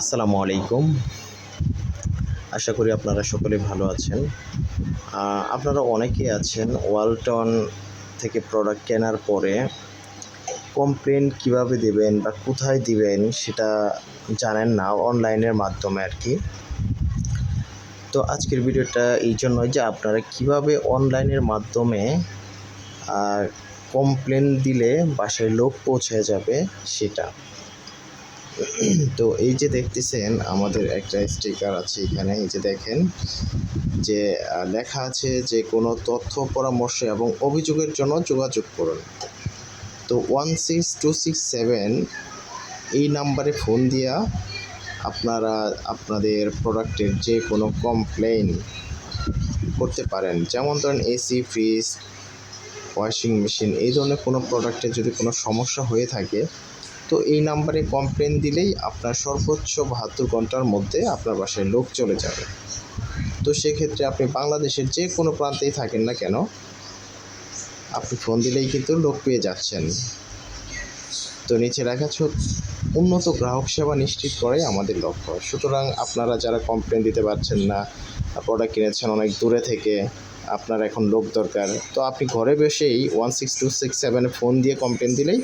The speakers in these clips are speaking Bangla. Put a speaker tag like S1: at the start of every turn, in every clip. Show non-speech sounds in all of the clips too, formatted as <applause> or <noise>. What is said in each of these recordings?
S1: আসসালামু আলাইকুম। আশা করি আপনারা সকলে ভালো আছেন। আপনারা অনেকেই আছেন ওয়ালটন থেকে প্রোডাক্ট কেনার পরে কমপ্লেন কীভাবে দিবেন বা কোথায় দিবেন সেটা জানেন না অনলাইনের মাধ্যমে আর কি। তো আজকের ভিডিওটা এই জন্য যে আপনারা কীভাবে অনলাইনের মাধ্যমে কমপ্লেন দিলে বাসায় লোক পৌঁছে যাবে সেটা। <clears throat> তো এই যে দেখতেছেন, আমাদের একটা স্টিকার আছে এখানে, এই যে দেখেন, যে লেখা আছে যে, কোনো তথ্য, পরামর্শ এবং অভিযোগের জন্য যোগাযোগ করুন। তো one six two six seven, এই নাম্বারে ফোন দিয়া আপনারা আপনাদের প্রোডাক্টের যে কোনো কমপ্লেন করতে পারেন। যেমন ধরেন এসি ফ্রিজ ওয়াশিং মেশিন এই ধরনের কোনো প্রোডাক্টে যদি কোনো সমস্যা হয়ে থাকে তো এই নাম্বারে কমপ্লেন দিলেই আপনার সর্বোচ্চ বাহাত্তর ঘণ্টার মধ্যে আপনার বাসায় লোক চলে যাবে। তো সেক্ষেত্রে আপনি বাংলাদেশের যে কোনো প্রান্তেই থাকেন না কেন, আপনি ফোন দিলেই কিন্তু লোক পেয়ে যাচ্ছেন। তো নিচে আছে, উন্নত গ্রাহক সেবা নিশ্চিত করাই আমাদের লক্ষ্য। সুতরাং আপনারা যারা কমপ্লেন দিতে পারছেন না প্রোডাক্ট কিনেছেন অনেক দূরে থেকে, আপনার এখন লোক দরকার। তো আপনি ঘরে বসেই ওয়ান সিক্স টু সিক্স সেভেনে ফোন দিয়ে কমপ্লেন দিলেই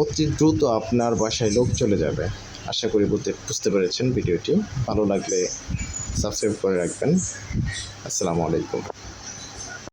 S1: অতি দ্রুত আপনার বাসায় লোক চলে যাবে। আশা করি বুঝতে বুঝতে পেরেছেন ভিডিওটি। ভালো লাগলে সাবস্ক্রাইব করে রাখবেন। আসসালামু আলাইকুম।